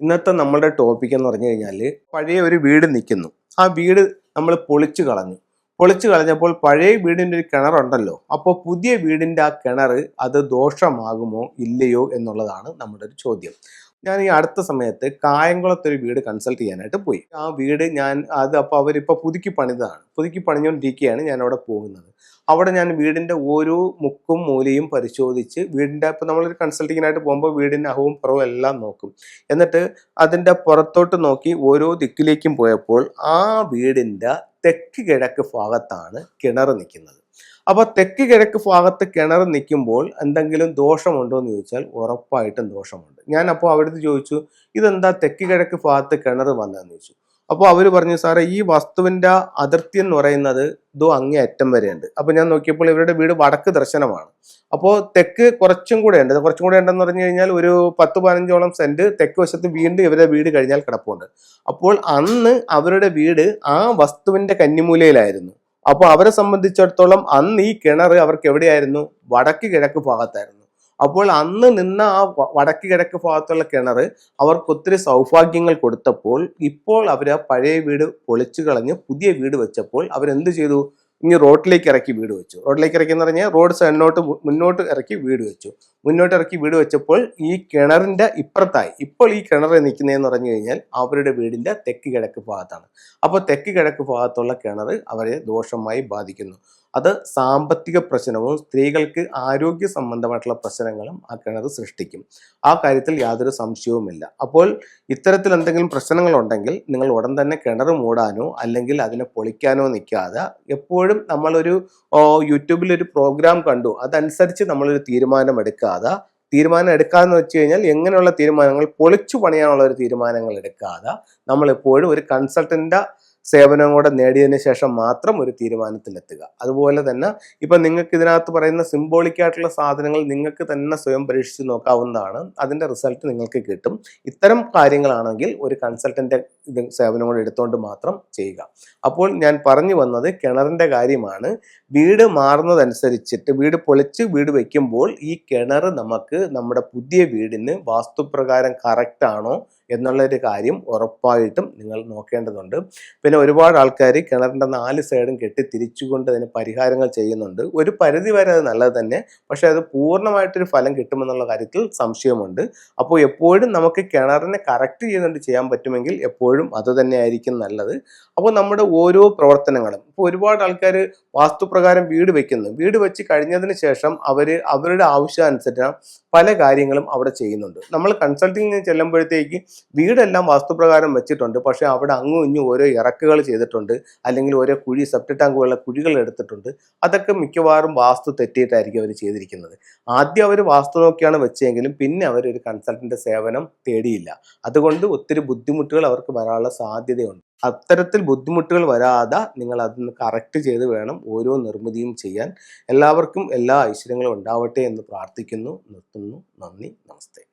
ഇന്നത്തെ നമ്മുടെ ടോപ്പിക് എന്ന് പറഞ്ഞു കഴിഞ്ഞാൽ പഴയ ഒരു വീട് നിൽക്കുന്നു ആ വീട് നമ്മൾ പൊളിച്ചു കളഞ്ഞു. പൊളിച്ചു കളഞ്ഞപ്പോൾ പഴയ വീടിന്റെ ഒരു കിണറുണ്ടല്ലോ അപ്പോൾ പുതിയ വീടിന്റെ ആ കിണർ അത് ദോഷമാകുമോ ഇല്ലയോ എന്നുള്ളതാണ് നമ്മുടെ ഒരു ചോദ്യം. ഞാൻ ഈ അടുത്ത സമയത്ത് കായംകുളത്തൊരു വീട് കൺസൾട്ട് ചെയ്യാനായിട്ട് പോയി. ആ വീട് ഞാൻ അത് അപ്പോൾ അവരിപ്പോൾ പുതുക്കി പണിതാണ്. പുതുക്കി പണിഞ്ഞുകൊണ്ടിരിക്കുകയാണ് ഞാൻ അവിടെ പോകുന്നത്. അവിടെ ഞാൻ വീടിന്റെ ഓരോ മുക്കും മൂലയും പരിശോധിച്ച് വീടിന്റെ ഇപ്പോൾ നമ്മളൊരു കൺസൾട്ടിങ്ങിനായിട്ട് പോകുമ്പോൾ വീടിന്റെ അഹവും പുറവും എല്ലാം നോക്കും. എന്നിട്ട് അതിന്റെ പുറത്തോട്ട് നോക്കി ഓരോ ദിക്കിലേക്കും പോയപ്പോൾ ആ വീടിന്റെ തെക്ക് കിഴക്ക് ഭാഗത്താണ് കിണർ നിൽക്കുന്നത്. അപ്പോൾ തെക്ക് കിഴക്ക് ഭാഗത്ത് കിണർ നിൽക്കുമ്പോൾ എന്തെങ്കിലും ദോഷമുണ്ടോ എന്ന് ചോദിച്ചാൽ ഉറപ്പായിട്ടും ദോഷമുണ്ട്. ഞാൻ അപ്പോൾ അവിടുത്തെ ചോദിച്ചു ഇതെന്താ തെക്ക് കിഴക്ക് ഭാഗത്ത് കിണർ വന്നതെന്ന് ചോദിച്ചു. അപ്പോൾ അവർ പറഞ്ഞു സാറേ ഈ വസ്തുവിന്റെ അതിർത്തി എന്ന് പറയുന്നത് ഇതോ അങ്ങേ അറ്റം വരെയുണ്ട്. അപ്പോൾ ഞാൻ നോക്കിയപ്പോൾ ഇവരുടെ വീട് വടക്ക് ദർശനമാണ്. അപ്പോൾ തെക്ക് കുറച്ചും കൂടെ ഉണ്ട്. കുറച്ചും കൂടെ ഉണ്ടെന്ന് പറഞ്ഞു കഴിഞ്ഞാൽ ഒരു പത്ത് പതിനഞ്ചോളം സെന്റ് തെക്ക് വശത്ത് വീണ്ടും ഇവരുടെ വീട് കഴിഞ്ഞാൽ കിടപ്പുണ്ട്. അപ്പോൾ അന്ന് അവരുടെ വീട് ആ വസ്തുവിന്റെ കന്നിമൂലയിലായിരുന്നു. അപ്പോൾ അവരെ സംബന്ധിച്ചിടത്തോളം അന്ന് ഈ കിണർ അവർക്ക് എവിടെയായിരുന്നു? വടക്ക് കിഴക്ക് ഭാഗത്തായിരുന്നു. അപ്പോൾ അന്ന് നിന്ന ആ വടക്ക് കിഴക്ക് ഭാഗത്തുള്ള കിണർ അവർക്ക് ഒത്തിരി സൗഭാഗ്യങ്ങൾ കൊടുത്തപ്പോൾ ഇപ്പോൾ അവർ ആ പഴയ വീട് പൊളിച്ചു കളഞ്ഞ് പുതിയ വീട് വെച്ചപ്പോൾ അവരെന്ത് ചെയ്തു? ഇനി റോഡിലേക്ക് ഇറക്കി വീട് വെച്ചു. റോഡിലേക്ക് ഇറക്കി എന്ന് പറഞ്ഞാൽ റോഡ് സൈഡിനോട്ട് മുന്നോട്ട് ഇറക്കി വീട് വെച്ചു. മുന്നോട്ട് ഇറക്കി വീട് വെച്ചപ്പോൾ ഈ കിണറിന്റെ ഇപ്പുറത്തായി ഇപ്പോൾ ഈ കിണർ നിൽക്കുന്നതെന്ന് പറഞ്ഞു കഴിഞ്ഞാൽ അവരുടെ വീടിന്റെ തെക്ക് കിഴക്ക് ഭാഗത്താണ്. അപ്പോൾ തെക്ക് കിഴക്ക് ഭാഗത്തുള്ള കിണർ അവരെ ദോഷമായി ബാധിക്കുന്നു. അത് സാമ്പത്തിക പ്രശ്നവും സ്ത്രീകൾക്ക് ആരോഗ്യ സംബന്ധമായിട്ടുള്ള പ്രശ്നങ്ങളും ആ കിണർ സൃഷ്ടിക്കും. ആ കാര്യത്തിൽ യാതൊരു സംശയവുമില്ല. അപ്പോൾ ഇത്തരത്തിൽ എന്തെങ്കിലും പ്രശ്നങ്ങളുണ്ടെങ്കിൽ നിങ്ങൾ ഉടൻ തന്നെ കിണർ മൂടാനോ അല്ലെങ്കിൽ അതിനെ പൊളിക്കാനോ നിൽക്കാതെ എപ്പോഴും നമ്മളൊരു യൂട്യൂബിലൊരു പ്രോഗ്രാം കണ്ടു. അതനുസരിച്ച് നമ്മളൊരു തീരുമാനം എടുക്കാതെ തീരുമാനം എടുക്കാന്ന് വെച്ച് കഴിഞ്ഞാൽ എങ്ങനെയുള്ള തീരുമാനങ്ങൾ പൊളിച്ചു പണിയാനുള്ള ഒരു തീരുമാനങ്ങൾ എടുക്കാതെ നമ്മളെപ്പോഴും ഒരു കൺസൾട്ടന്റെ സേവനം കൂടെ നേടിയതിന് ശേഷം മാത്രം ഒരു തീരുമാനത്തിലെത്തുക. അതുപോലെ തന്നെ ഇപ്പൊ നിങ്ങൾക്ക് ഇതിനകത്ത് പറയുന്ന സിംബോളിക് ആയിട്ടുള്ള സാധനങ്ങൾ നിങ്ങൾക്ക് തന്നെ സ്വയം പരീക്ഷിച്ച് നോക്കാവുന്നതാണ്. അതിന്റെ റിസൾട്ട് നിങ്ങൾക്ക് കിട്ടും. ഇത്തരം കാര്യങ്ങളാണെങ്കിൽ ഒരു കൺസൾട്ടന്റെ ഇത് സേവനം കൂടെ എടുത്തുകൊണ്ട് മാത്രം ചെയ്യുക. അപ്പോൾ ഞാൻ പറഞ്ഞു വന്നത് കിണറിന്റെ കാര്യമാണ്. വീട് മാറുന്നതനുസരിച്ചിട്ട് വീട് പൊളിച്ച് വീട് വെക്കുമ്പോൾ ഈ കിണർ നമുക്ക് നമ്മുടെ പുതിയ വീടിന് വാസ്തുപ്രകാരം കറക്റ്റ് ആണോ എന്നുള്ള ഒരു കാര്യം ഉറപ്പായിട്ടും നിങ്ങൾ നോക്കേണ്ടതുണ്ട്. പിന്നെ ഒരുപാട് ആൾക്കാർ കിണറിന്റെ നാല് സൈഡും കെട്ടി തിരിച്ചുകൊണ്ട് അതിന് പരിഹാരങ്ങൾ ചെയ്യുന്നുണ്ട്. ഒരു പരിധി വരെ അത് നല്ലത് തന്നെ. പക്ഷേ അത് പൂർണമായിട്ടൊരു ഫലം കിട്ടുമെന്നുള്ള കാര്യത്തിൽ സംശയമുണ്ട്. അപ്പോൾ എപ്പോഴും നമുക്ക് കിണറിനെ കറക്റ്റ് ചെയ്തുകൊണ്ട് ചെയ്യാൻ പറ്റുമെങ്കിൽ എപ്പോഴും അത് തന്നെയായിരിക്കും നല്ലത്. അപ്പോൾ നമ്മുടെ ഓരോ പ്രവർത്തനങ്ങളും ഇപ്പോൾ ഒരുപാട് ആൾക്കാർ വാസ്തുപ്രകാരം വീട് വെക്കുന്നു. വീട് വെച്ച് കഴിഞ്ഞതിന് ശേഷം അവർ അവരുടെ ആവശ്യാനുസരണം പല കാര്യങ്ങളും അവിടെ ചെയ്യുന്നുണ്ട്. നമ്മൾ കൺസൾട്ടിങ്ങിന് ചെല്ലുമ്പോഴത്തേക്ക് വീടെല്ലാം വാസ്തുപ്രകാരം വെച്ചിട്ടുണ്ട്. പക്ഷേ അവിടെ അങ്ങും ഇങ്ങും ഓരോ ഇറക്കുകൾ ചെയ്തിട്ടുണ്ട് അല്ലെങ്കിൽ ഓരോ കുഴി സെപ്റ്റ് ടാങ്കുകളിലെ കുഴികൾ എടുത്തിട്ടുണ്ട്. അതൊക്കെ മിക്കവാറും വാസ്തു തെറ്റിയിട്ടായിരിക്കും അവർ ചെയ്തിരിക്കുന്നത്. ആദ്യം അവർ വാസ്തു നോക്കിയാണ് വെച്ചെങ്കിലും പിന്നെ അവർ ഒരു കൺസൾട്ടന്റെ സേവനം തേടിയില്ല. അതുകൊണ്ട് ഒത്തിരി ബുദ്ധിമുട്ടുകൾ അവർക്ക് വരാനുള്ള സാധ്യതയുണ്ട്. അത്തരത്തിൽ ബുദ്ധിമുട്ടുകൾ വരാതെ നിങ്ങൾ അതൊന്ന് കറക്റ്റ് ചെയ്ത് വേണം ഓരോ നിർമ്മിതിയും ചെയ്യാൻ. എല്ലാവർക്കും എല്ലാ ഐശ്വര്യങ്ങളും ഉണ്ടാവട്ടെ എന്ന് പ്രാർത്ഥിക്കുന്നു നിർത്തുന്നു. നന്ദി നമസ്തേ.